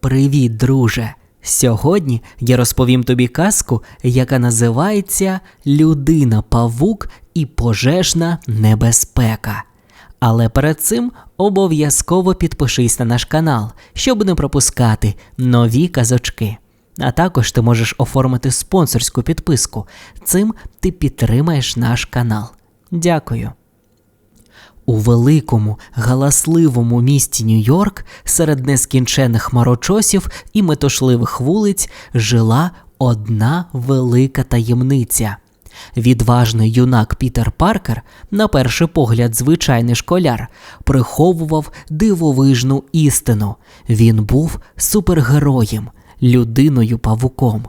Привіт, друже! Сьогодні я розповім тобі казку, яка називається Людина, павук і пожежна небезпека. Але перед цим обов'язково підпишись на наш канал, щоб не пропускати нові казочки. А також ти можеш оформити спонсорську підписку. Цим ти підтримаєш наш канал. Дякую. У великому, галасливому місті Нью-Йорк серед нескінчених хмарочосів і метушливих вулиць жила одна велика таємниця. Відважний юнак Пітер Паркер, на перший погляд, звичайний школяр, приховував дивовижну істину. Він був супергероєм, людиною павуком.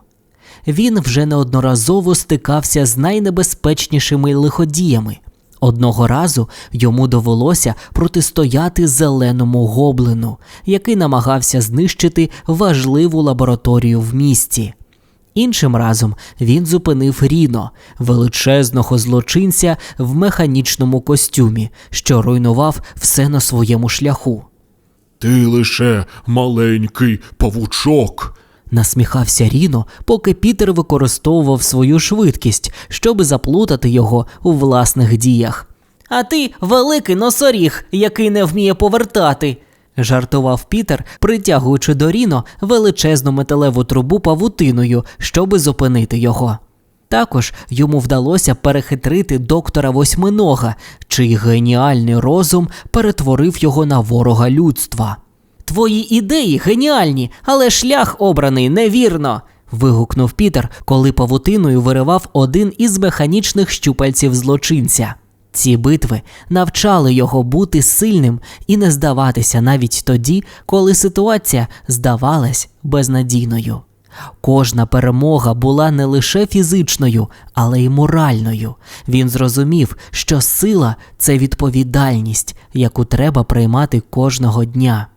Він вже неодноразово стикався з найнебезпечнішими лиходіями. Одного разу йому довелося протистояти зеленому гоблину, який намагався знищити важливу лабораторію в місті. Іншим разом він зупинив Ріно, величезного злочинця в механічному костюмі, що руйнував все на своєму шляху. Ти лише маленький павучок. Насміхався Ріно, поки Пітер використовував свою швидкість, щоб заплутати його у власних діях. А ти великий носоріг, який не вміє повертати. жартував Пітер, притягуючи до Ріно величезну металеву трубу павутиною, щоби зупинити його. Також йому вдалося перехитрити доктора восьминога, чий геніальний розум перетворив його на ворога людства. Твої ідеї геніальні, але шлях обраний невірно. вигукнув Пітер, коли павутиною виривав один із механічних щупальців злочинця. Ці битви навчали його бути сильним і не здаватися навіть тоді, коли ситуація здавалась безнадійною. Кожна перемога була не лише фізичною, але й моральною. Він зрозумів, що сила це відповідальність, яку треба приймати кожного дня.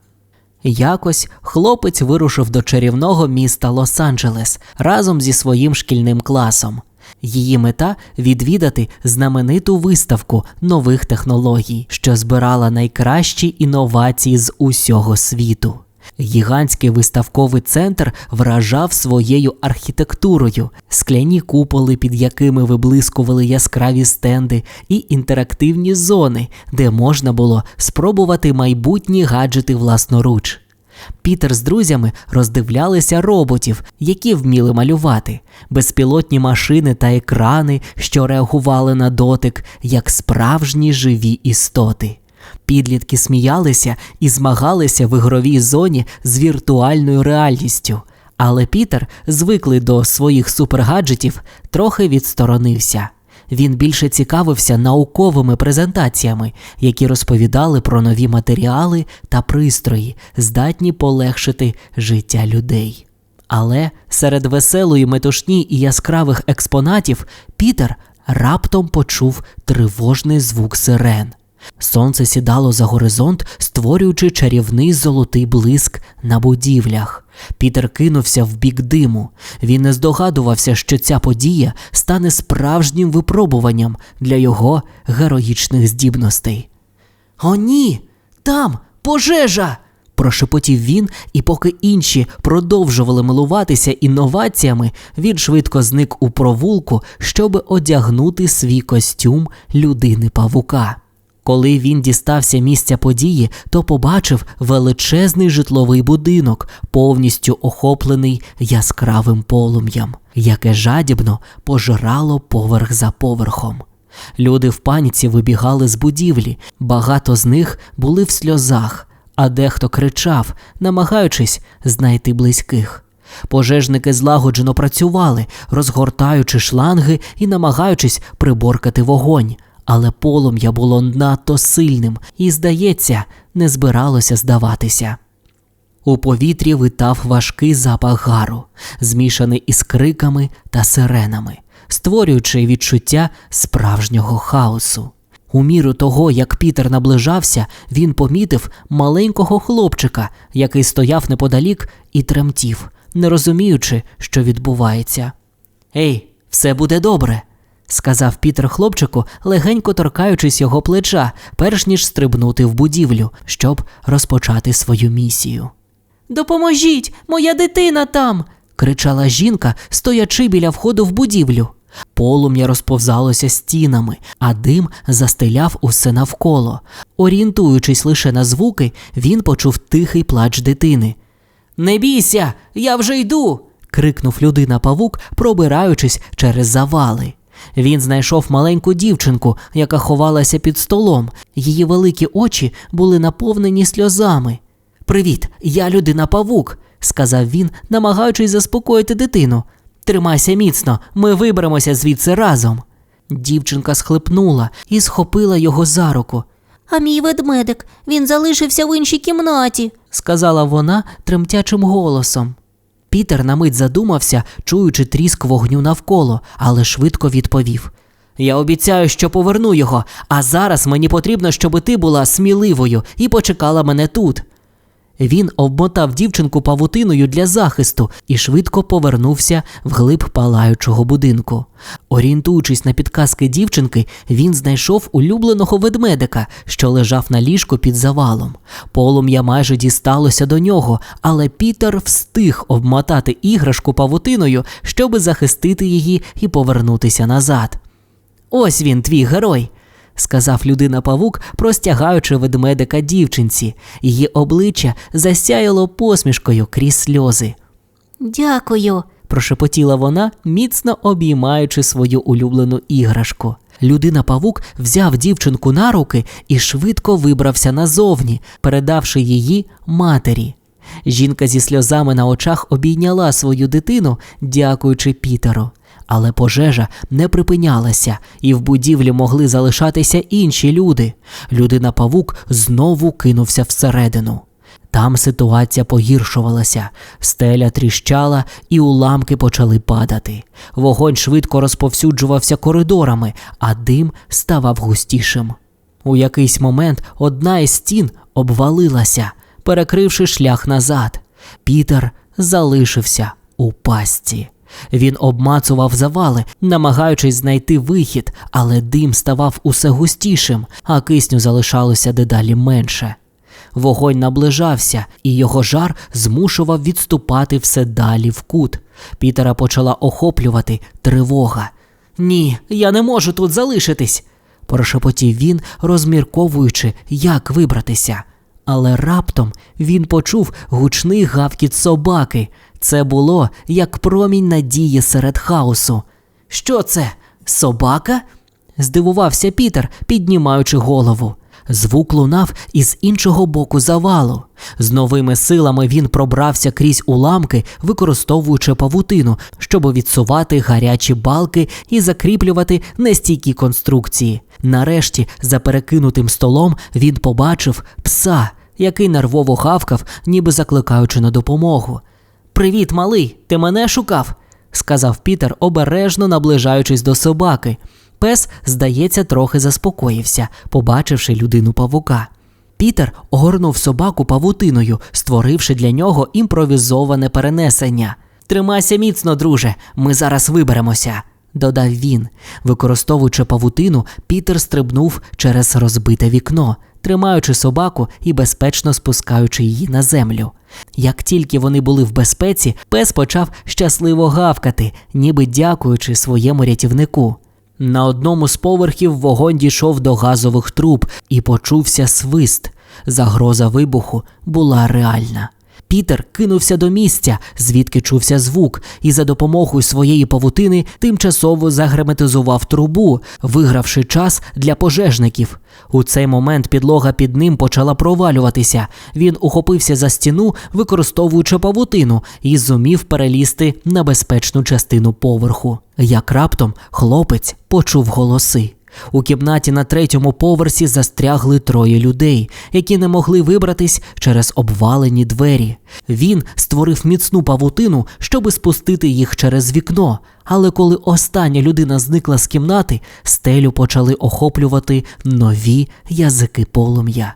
Якось хлопець вирушив до чарівного міста Лос-Анджелес разом зі своїм шкільним класом. Її мета відвідати знамениту виставку нових технологій, що збирала найкращі інновації з усього світу. Гігантський виставковий центр вражав своєю архітектурою, скляні куполи, під якими виблискували яскраві стенди, і інтерактивні зони, де можна було спробувати майбутні гаджети власноруч. Пітер з друзями роздивлялися роботів, які вміли малювати, безпілотні машини та екрани, що реагували на дотик, як справжні живі істоти. Підлітки сміялися і змагалися в ігровій зоні з віртуальною реальністю. Але Пітер, звиклий до своїх супергаджетів, трохи відсторонився. Він більше цікавився науковими презентаціями, які розповідали про нові матеріали та пристрої, здатні полегшити життя людей. Але серед веселої метушні і яскравих експонатів Пітер раптом почув тривожний звук сирен. Сонце сідало за горизонт, створюючи чарівний золотий блиск на будівлях. Пітер кинувся в бік диму. Він не здогадувався, що ця подія стане справжнім випробуванням для його героїчних здібностей. О, ні, там пожежа. прошепотів він, і поки інші продовжували милуватися інноваціями, він швидко зник у провулку, щоби одягнути свій костюм людини павука. Коли він дістався місця події, то побачив величезний житловий будинок, повністю охоплений яскравим полум'ям, яке жадібно пожирало поверх за поверхом. Люди в паніці вибігали з будівлі, багато з них були в сльозах, а дехто кричав, намагаючись знайти близьких. Пожежники злагоджено працювали, розгортаючи шланги і намагаючись приборкати вогонь але полум'я було надто сильним і, здається, не збиралося здаватися. У повітрі витав важкий запах гару, змішаний із криками та сиренами, створюючи відчуття справжнього хаосу. У міру того, як Пітер наближався, він помітив маленького хлопчика, який стояв неподалік і тремтів, не розуміючи, що відбувається. Ей, все буде добре, сказав Пітер хлопчику, легенько торкаючись його плеча, перш ніж стрибнути в будівлю, щоб розпочати свою місію. Допоможіть, моя дитина там. кричала жінка, стоячи біля входу в будівлю. Полум'я розповзалося стінами, а дим застеляв усе навколо. Орієнтуючись лише на звуки, він почув тихий плач дитини. Не бійся, я вже йду. крикнув людина павук, пробираючись через завали. Він знайшов маленьку дівчинку, яка ховалася під столом. Її великі очі були наповнені сльозами. Привіт, я людина павук, сказав він, намагаючись заспокоїти дитину. Тримайся міцно, ми виберемося звідси разом. Дівчинка схлипнула і схопила його за руку. А мій ведмедик, він залишився в іншій кімнаті. сказала вона тремтячим голосом. Пітер на мить задумався, чуючи тріск вогню навколо, але швидко відповів: Я обіцяю, що поверну його, а зараз мені потрібно, щоб ти була сміливою і почекала мене тут. Він обмотав дівчинку павутиною для захисту і швидко повернувся вглиб палаючого будинку. Орієнтуючись на підказки дівчинки, він знайшов улюбленого ведмедика, що лежав на ліжку під завалом. Полум'я майже дісталося до нього, але Пітер встиг обмотати іграшку павутиною, щоби захистити її і повернутися назад. Ось він, твій герой, сказав людина павук, простягаючи ведмедика дівчинці. Її обличчя засяяло посмішкою крізь сльози. Дякую. Прошепотіла вона, міцно обіймаючи свою улюблену іграшку. Людина павук взяв дівчинку на руки і швидко вибрався назовні, передавши її матері. Жінка зі сльозами на очах обійняла свою дитину, дякуючи Пітеру. Але пожежа не припинялася, і в будівлі могли залишатися інші люди. Людина павук знову кинувся всередину. Там ситуація погіршувалася, стеля тріщала, і уламки почали падати. Вогонь швидко розповсюджувався коридорами, а дим ставав густішим. У якийсь момент одна із стін обвалилася, перекривши шлях назад. Пітер залишився у пастці. Він обмацував завали, намагаючись знайти вихід, але дим ставав усе густішим, а кисню залишалося дедалі менше. Вогонь наближався, і його жар змушував відступати все далі в кут. Пітера почала охоплювати тривога. Ні, я не можу тут залишитись, прошепотів він, розмірковуючи, як вибратися. Але раптом він почув гучний гавкіт собаки. Це було як промінь надії серед хаосу. Що це? Собака? здивувався Пітер, піднімаючи голову. Звук лунав із іншого боку завалу. З новими силами він пробрався крізь уламки, використовуючи павутину, щоб відсувати гарячі балки і закріплювати нестійкі конструкції. Нарешті, за перекинутим столом, він побачив пса, який нервово гавкав, ніби закликаючи на допомогу. Привіт, малий, ти мене шукав? сказав Пітер, обережно наближаючись до собаки. Пес, здається, трохи заспокоївся, побачивши людину павука. Пітер огорнув собаку павутиною, створивши для нього імпровізоване перенесення. Тримайся міцно, друже, ми зараз виберемося, додав він. Використовуючи павутину, Пітер стрибнув через розбите вікно, тримаючи собаку і безпечно спускаючи її на землю. Як тільки вони були в безпеці, пес почав щасливо гавкати, ніби дякуючи своєму рятівнику. На одному з поверхів вогонь дійшов до газових труб і почувся свист. Загроза вибуху була реальна. Пітер кинувся до місця, звідки чувся звук, і за допомогою своєї павутини тимчасово загерметизував трубу, вигравши час для пожежників. У цей момент підлога під ним почала провалюватися. Він ухопився за стіну, використовуючи павутину, і зумів перелізти на безпечну частину поверху. Як раптом хлопець почув голоси. У кімнаті на третьому поверсі застрягли троє людей, які не могли вибратись через обвалені двері. Він створив міцну павутину, щоби спустити їх через вікно. Але коли остання людина зникла з кімнати, стелю почали охоплювати нові язики полум'я.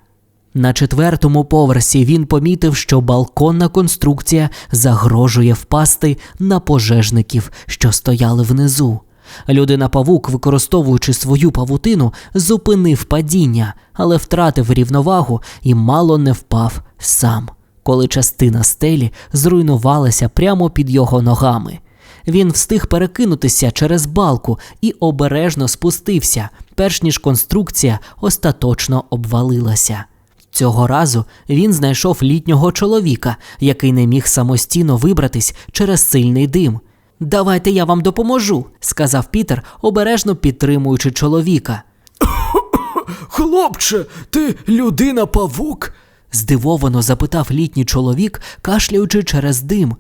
На четвертому поверсі він помітив, що балконна конструкція загрожує впасти на пожежників, що стояли внизу. Людина павук, використовуючи свою павутину, зупинив падіння, але втратив рівновагу і мало не впав сам. коли частина стелі зруйнувалася прямо під його ногами. Він встиг перекинутися через балку і обережно спустився, перш ніж конструкція остаточно обвалилася. Цього разу він знайшов літнього чоловіка, який не міг самостійно вибратись через сильний дим. Давайте я вам допоможу, сказав Пітер, обережно підтримуючи чоловіка. Хлопче, ти людина павук? здивовано запитав літній чоловік, кашляючи через дим.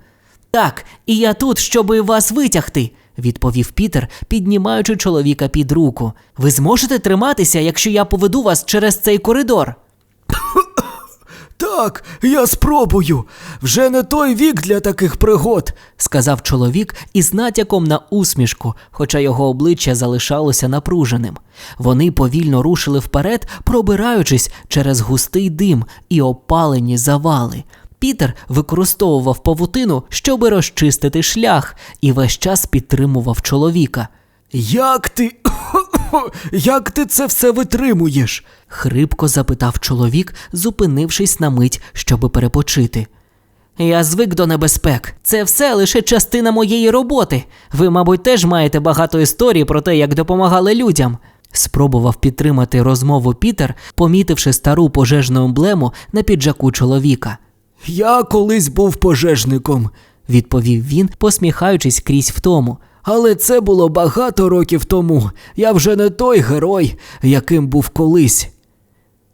Так, і я тут, щоби вас витягти, відповів Пітер, піднімаючи чоловіка під руку. Ви зможете триматися, якщо я поведу вас через цей коридор? Так, я спробую. Вже не той вік для таких пригод. сказав чоловік із натяком на усмішку, хоча його обличчя залишалося напруженим. Вони повільно рушили вперед, пробираючись через густий дим і опалені завали. Пітер використовував павутину, щоби розчистити шлях, і весь час підтримував чоловіка. Як ти. Як ти це все витримуєш? Хрипко запитав чоловік, зупинившись на мить, щоби перепочити. Я звик до небезпек. Це все лише частина моєї роботи. Ви, мабуть, теж маєте багато історій про те, як допомагали людям. Спробував підтримати розмову Пітер, помітивши стару пожежну емблему на піджаку чоловіка. Я колись був пожежником, Відповів він, посміхаючись крізь втому. Але це було багато років тому. Я вже не той герой, яким був колись.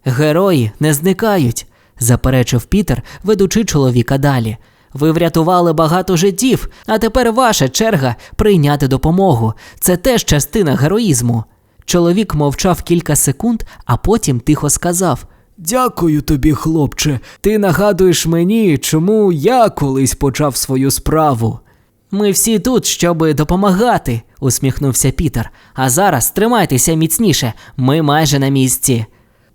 Герої не зникають, заперечив Пітер, ведучи чоловіка далі. Ви врятували багато життів, а тепер ваша черга прийняти допомогу. Це теж частина героїзму. Чоловік мовчав кілька секунд, а потім тихо сказав: Дякую тобі, хлопче. Ти нагадуєш мені, чому я колись почав свою справу. Ми всі тут, щоби допомагати, усміхнувся Пітер. А зараз тримайтеся міцніше, ми майже на місці.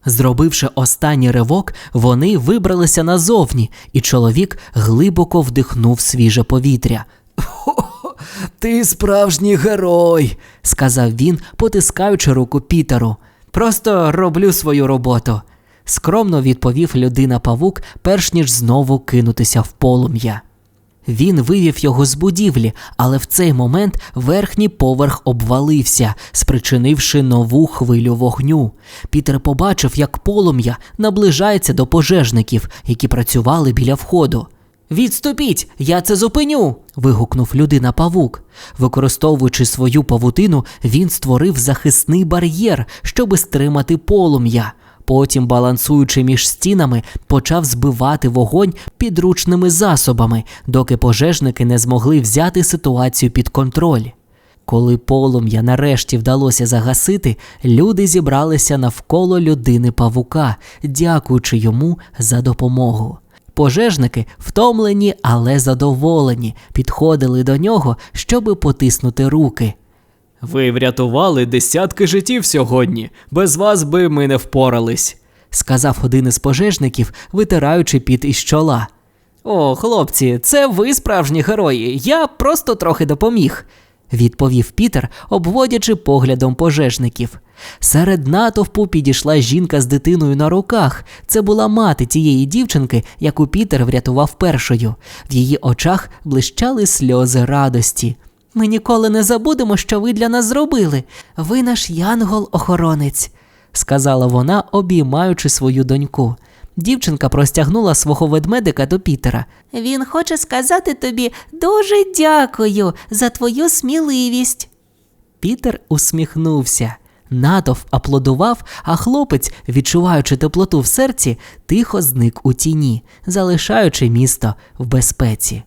Зробивши останній ривок, вони вибралися назовні, і чоловік глибоко вдихнув свіже повітря. Ти справжній герой. сказав він, потискаючи руку Пітеру. Просто роблю свою роботу. скромно відповів людина павук, перш ніж знову кинутися в полум'я. Він вивів його з будівлі, але в цей момент верхній поверх обвалився, спричинивши нову хвилю вогню. Пітер побачив, як полум'я наближається до пожежників, які працювали біля входу. Відступіть, я це зупиню. вигукнув людина павук. Використовуючи свою павутину, він створив захисний бар'єр, щоби стримати полум'я. Потім, балансуючи між стінами, почав збивати вогонь підручними засобами, доки пожежники не змогли взяти ситуацію під контроль. Коли полум'я нарешті вдалося загасити, люди зібралися навколо людини павука, дякуючи йому за допомогу. Пожежники, втомлені, але задоволені, підходили до нього, щоби потиснути руки. Ви врятували десятки життів сьогодні. Без вас би ми не впорались. сказав один із пожежників, витираючи під із чола. О, хлопці, це ви справжні герої. Я просто трохи допоміг, відповів Пітер, обводячи поглядом пожежників. Серед натовпу підійшла жінка з дитиною на руках. Це була мати тієї дівчинки, яку Пітер врятував першою. В її очах блищали сльози радості. Ми ніколи не забудемо, що ви для нас зробили. Ви наш янгол-охоронець, сказала вона, обіймаючи свою доньку. Дівчинка простягнула свого ведмедика до Пітера. Він хоче сказати тобі дуже дякую за твою сміливість. Пітер усміхнувся. Натовп аплодував, а хлопець, відчуваючи теплоту в серці, тихо зник у тіні, залишаючи місто в безпеці.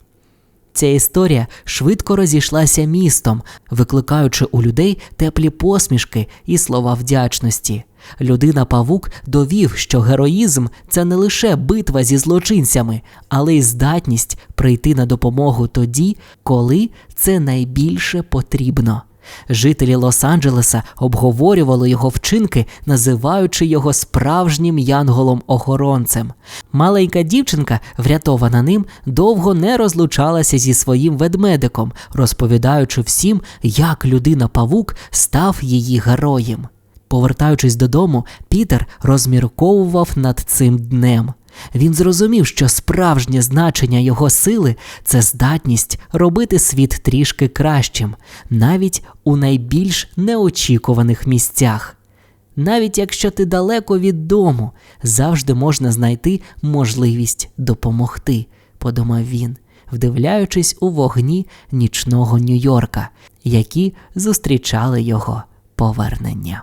Ця історія швидко розійшлася містом, викликаючи у людей теплі посмішки і слова вдячності. Людина Павук довів, що героїзм це не лише битва зі злочинцями, але й здатність прийти на допомогу тоді, коли це найбільше потрібно. Жителі Лос-Анджелеса обговорювали його вчинки, називаючи його справжнім янголом-охоронцем. Маленька дівчинка, врятована ним, довго не розлучалася зі своїм ведмедиком, розповідаючи всім, як людина-павук став її героєм. Повертаючись додому, Пітер розмірковував над цим днем. Він зрозумів, що справжнє значення його сили це здатність робити світ трішки кращим, навіть у найбільш неочікуваних місцях. Навіть якщо ти далеко від дому, завжди можна знайти можливість допомогти, подумав він, вдивляючись у вогні нічного Нью-Йорка, які зустрічали його повернення.